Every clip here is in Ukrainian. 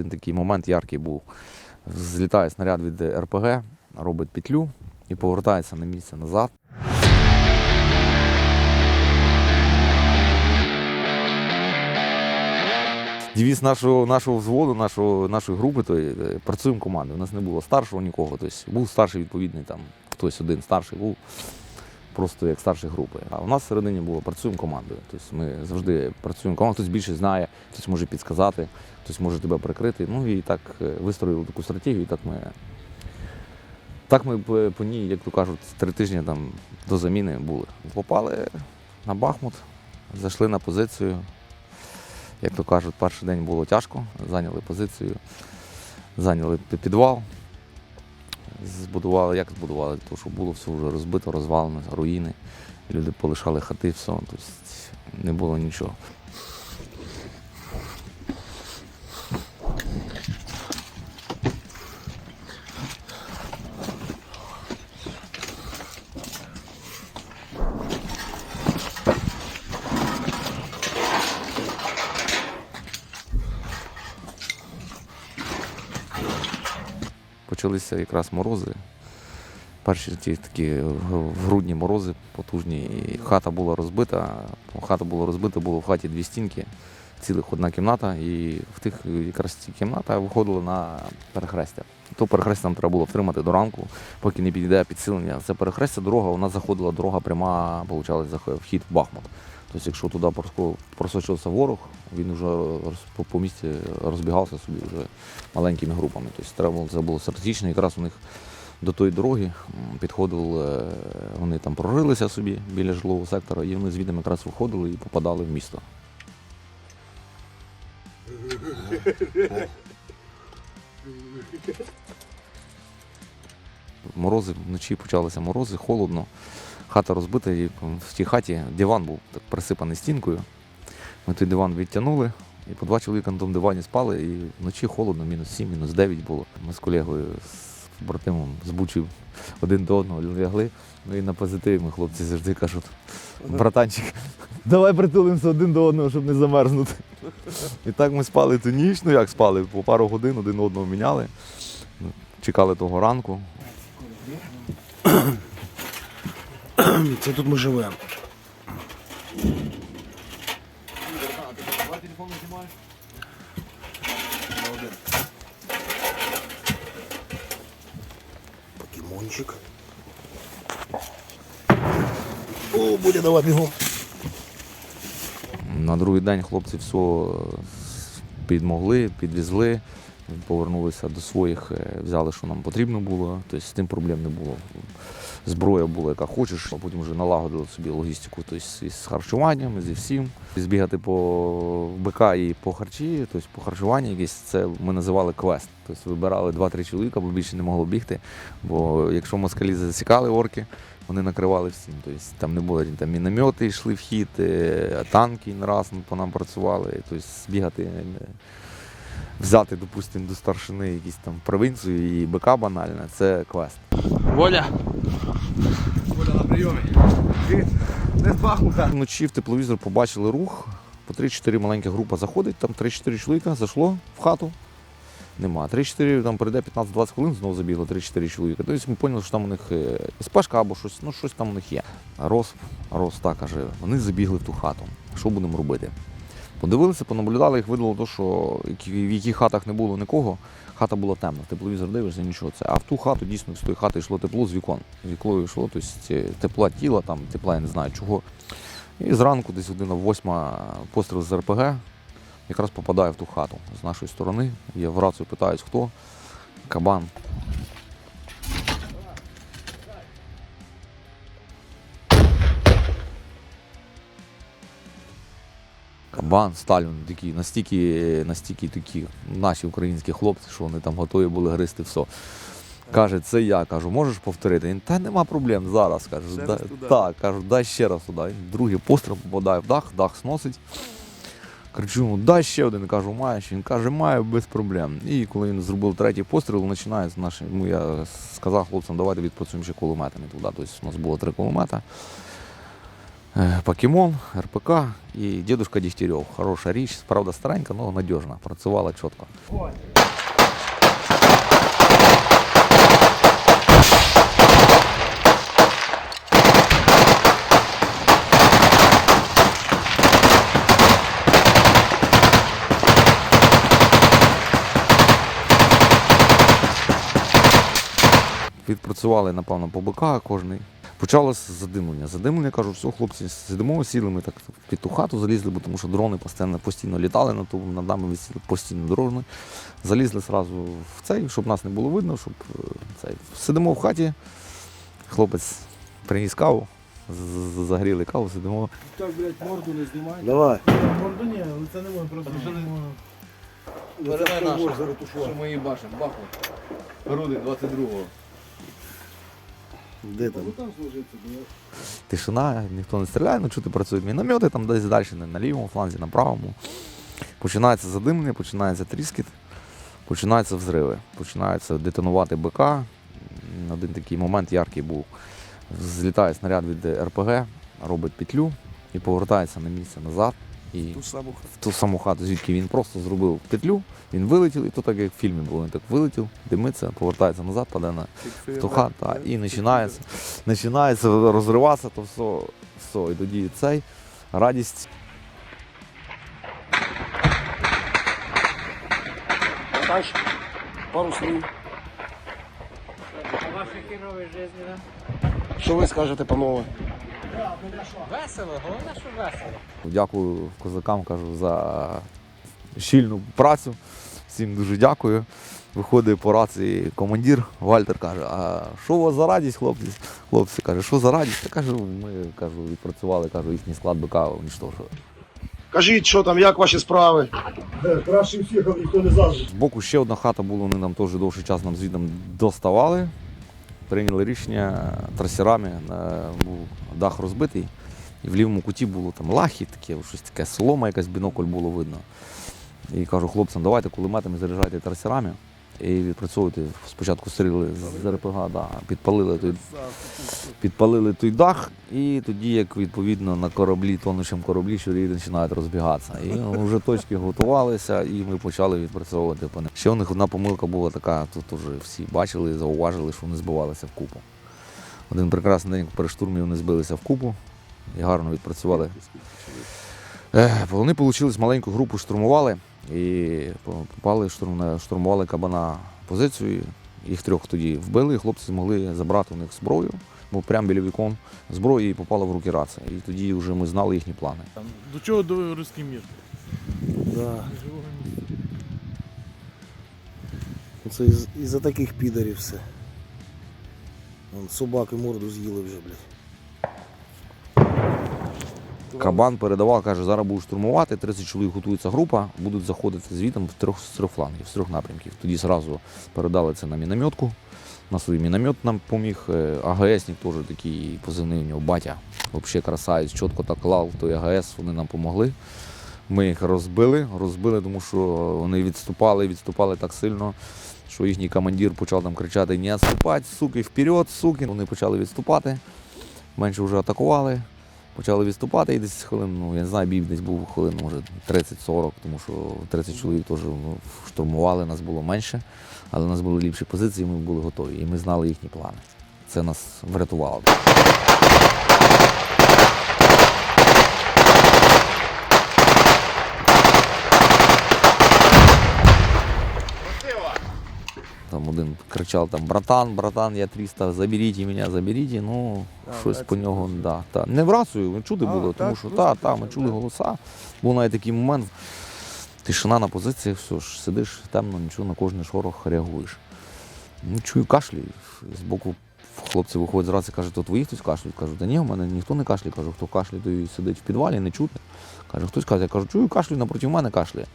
Один такий момент яркий був. Злітає снаряд від РПГ, робить петлю і повертається на місце назад. Девіз нашого, нашого взводу, нашого, нашої групи, то е, працюємо командою. У нас не було старшого нікого. Тобто був старший відповідний, там хтось один старший був просто як старший групи. А у нас всередині було працюємо командою. Тобто ми завжди працюємо командою, хтось більше знає, хтось може підсказати, хтось може тебе прикрити. Ну і так е, вистроїли таку стратегію, і так ми. Так ми по ній, як то кажуть, три тижні там до заміни були. Попали на Бахмут, зайшли на позицію. Як то кажуть, перший день було тяжко, зайняли позицію, зайняли підвал, збудували, як збудували, тому що було все вже розбито, розвалено, руїни. Люди полишали хати, все, тобто не було нічого. Почалися якраз морози. Перші ті такі грудні морози потужні. І хата була розбита. Хата була розбита, було в хаті дві стінки, цілих одна кімната, і в тих якраз кімната виходила на перехрестя. То перехрестя нам треба було втримати до ранку, поки не підійде підсилення. Це перехрестя дорога, нас заходила дорога пряма, заход- вхід в Бахмут. Тобто, якщо туди просочився ворог, він вже по, місті розбігався собі вже маленькими групами. Тобто треба було, це було стратегічно. Якраз у них до тої дороги м, підходив, е, вони там прорилися собі біля жилого сектора, і вони звідти якраз виходили і попадали в місто. Морози вночі почалися морози, холодно. Хата розбита, і в тій хаті диван був так присипаний стінкою. Ми той диван відтягнули, і по два чоловіка на тому дивані спали, і вночі холодно, мінус 7, мінус 9 було. Ми з колегою, з братимом, з Бучі один до одного лягли. Ну і на позитиві ми хлопці завжди кажуть, братанчик, давай притулимося один до одного, щоб не замерзнути. І так ми спали ту ніч, ну як спали, по пару годин один одного міняли. Ну, Чекали того ранку. Це тут ми живемо. Покемончик. О, буде давай бігом. На другий день хлопці все підмогли, підвізли, повернулися до своїх, е, взяли, що нам потрібно було. Тобто з тим проблем не було. Зброя була, яка хочеш, а потім вже налагодили собі логістику тобто, із харчуванням, зі всім. Збігати по БК і по харчі, тобто по харчуванню якесь, це ми називали квест. Тобто вибирали 2-3 чоловіка, бо більше не могло бігти. Бо якщо москалі засікали орки, вони накривали всім. Тобто там не було там міномети йшли в хід, е, танки не раз по нам працювали. Тобто бігати, е, взяти, допустимо, до старшини якісь там провінцію і БК банальне, це квест. Воля. Буде на прийомі. Не з Бахмута. Вночі в тепловізор побачили рух, по 3-4 маленька група заходить, там 3-4 чоловіка зайшло в хату. Нема. 3-4 там прийде 15-20 хвилин, знову забігло 3-4 чоловіка. Тобто ми поняли, що там у них е, спешка або щось, ну щось там у них є. Рос, Рос так каже, вони забігли в ту хату. Що будемо робити? Подивилися, понаблюдали, їх видало, то, що в яких хатах не було нікого, хата була темна. Тепловізор дивишся, нічого це. А в ту хату дійсно з тої хати йшло тепло з вікон. З віклою йшло, тобто тепла тіла, там, тепла я не знаю чого. І зранку, десь година восьма, постріл з РПГ якраз попадає в ту хату з нашої сторони. Я в рацію питаюсь, хто. Кабан. Кабан, Сталін, такі, настільки, настільки такі наші українські хлопці, що вони там готові були гристи все. Каже, це я. Кажу, можеш повторити? Він, та нема проблем зараз. Кажу, «Да- так, кажу, дай ще раз туди. Він Другий постріл попадає в дах, дах сносить. Кричу йому, дай ще один. Кажу, маєш. Він каже, маю без проблем. І коли він зробив третій постріл, починає з. Ну, я сказав хлопцям, давайте відпрацюємо ще кулеметами туди. Тобто у нас було три кулемета. Е, Покемон, РПК і дедушка Дігтярьов. Хороша річ, правда старенька, але надіжна. Працювала чітко. Відпрацювали, напевно, по БК кожний. Почалося задимлення. Задимлення, кажу, все, хлопці, сидимо, сіли, ми так під ту хату залізли, бо тому що дрони постійно, постійно літали на ту, над нами висіли постійно дрони. Залізли одразу в цей, щоб нас не було видно, щоб е, цей. Сидимо в хаті, хлопець приніс каву, загріли каву, сидимо. Так, блядь, морду не знімай. Давай. Морду ні, лице не можна просто. Передай нашу, що ми її бачимо, баху. Грудень 22-го. Де там? Тишина, ніхто не стріляє, ну чути працюють міномети там десь далі, на- на лівому фланзі, на правому. Починається задимлення, починається тріскіт, починаються взриви, починаються детонувати БК. Один такий момент яркий був. Злітає снаряд від РПГ, робить петлю і повертається на місце назад. І Ту саму в ту саму хату, звідки він просто зробив петлю, він вилетів, і то так як в фільмі було, він так вилетів, димиться, повертається назад, паде на в ту хату, та, і починається, починається розриватися, то все, все, і тоді цей радість. Тач, пару слів. Що ви скажете, панове? Весело, головне, що весело. Дякую козакам, кажу, за щільну працю. Всім дуже дякую. Виходить по рації командир Вальтер каже, а що у вас за радість, хлопці? Хлопці каже, що за радість? Я кажу, ми кажу, відпрацювали, кажу, їхній склад БК унічтожили. Кажіть, що там, як ваші справи? Краще всіх, ніхто не завжди. З боку ще одна хата була, вони нам теж довший час нам звідом доставали. Прийняли рішення трасерами, е, був дах розбитий, і в лівому куті було там лахи, таке, щось таке, солома, якась бінокль було видно. І кажу хлопцям, давайте кулеметами заряджайте трасерами і відпрацьовуйте. Спочатку стріли з РПГ, да, підпалили той, підпалили той дах, і тоді, як відповідно на кораблі, тонучому кораблі, щурі починають розбігатися. І вже точки готувалися, і ми почали відпрацьовувати по них. Ще у них одна помилка була така, тут уже всі бачили, зауважили, що вони збивалися в купу. Один прекрасний день перед штурмі вони збилися в купу і гарно відпрацювали. Е, Вони отримали маленьку групу, штурмували і попали, штурмували кабана позицію. Їх трьох тоді вбили, і хлопці змогли забрати у них зброю, бо прямо біля вікон зброї і попала в руки рація. І тоді вже ми знали їхні плани. До чого до руський мір? Да. Це із- із-за таких підарів все. Вон собаки морду з'їли вже, блядь. Кабан передавав, каже, зараз будуть штурмувати, 30 чоловік готується група, будуть заходити звітом в трьох, з трьох флангів, з трьох напрямків. Тоді зразу передали це на мінометку. На свій міномет нам поміг. Е, АГСник теж такий позивний у нього батя. Взагалі красавець, чітко так клав той АГС, вони нам допомогли. Ми їх розбили, розбили, тому що вони відступали, відступали так сильно, що їхній командир почав там кричати: не відступати, суки, вперед, суки. Вони почали відступати, менше вже атакували. Почали відступати і десь хвилин, ну я не знаю, бій десь був хвилин, може 30-40, тому що 30 чоловік теж ну, штурмували, нас було менше, але у нас були ліпші позиції, ми були готові. І ми знали їхні плани. Це нас врятувало. Там один кричав там братан, братан, я 300, заберіть мене, заберіть. Ну, щось по нього, да, та. Не в рацію, ми чути А, було, тому що просто та, та, ми чули голоса. Був навіть такий момент, тишина на позиціях, все ж, сидиш темно, нічого на кожний шорох реагуєш. Ну, чую кашлі. З боку хлопці виходять з рації, кажуть, то твої хтось кашляє. Кажу, та ні, у мене ніхто не кашляє. Кажу, хто кашляє, той сидить в підвалі, не чути. Каже, хтось каже, я кажу, чую кашлю, напроти мене кашляє.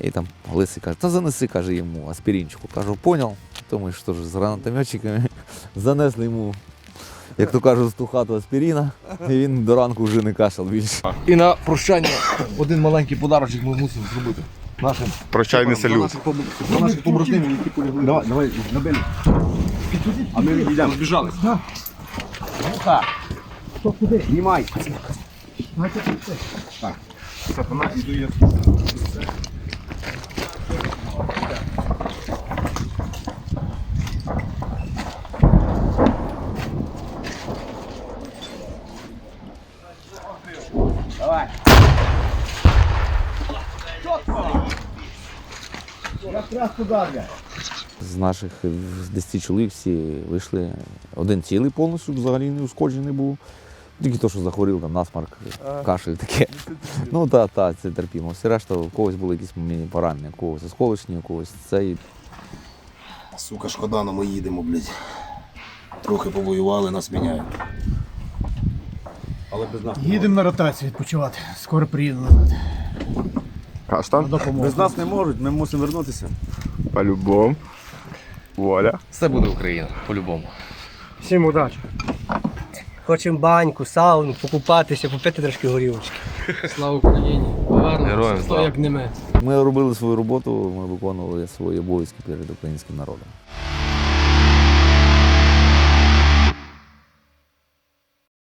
І там лисий каже, та занеси, каже йому аспіринчику. Кажу, поняв. Тому що ж з гранатометчиками занесли йому, як то кажуть, з ту хату аспіріна, і він до ранку вже не кашляв більше. І на прощання один маленький подарочок ми мусимо зробити. Нашим Прощальний До салют. наших, до наших побратимів, які полягли. Давай, давай, набили. А ми відійдемо. Збіжались. Знімай. З наших е, з 10 чоловік всі вийшли. Один цілий повністю взагалі не ушкоджений був. Тільки то, що захворів, там насмарк, кашель таке. Ну так, так, це терпімо. Все решта, у когось були якісь міні поранення, у когось осколочні, у когось цей. Сука, шкода, но ми їдемо, блядь. Трохи повоювали, нас міняють. Але без нас. Їдемо на ротацію відпочивати. Скоро приїду назад. Каштан? Без нас не можуть, ми мусимо вернутися. По-любому. Воля. Все буде Україна, по-любому. Всім удачі. Хочемо баньку, сауну, покупатися, попити трошки горілочки. Слава Україні! Героям слава. як не ми. Ми робили свою роботу, ми виконували свої обов'язки перед українським народом.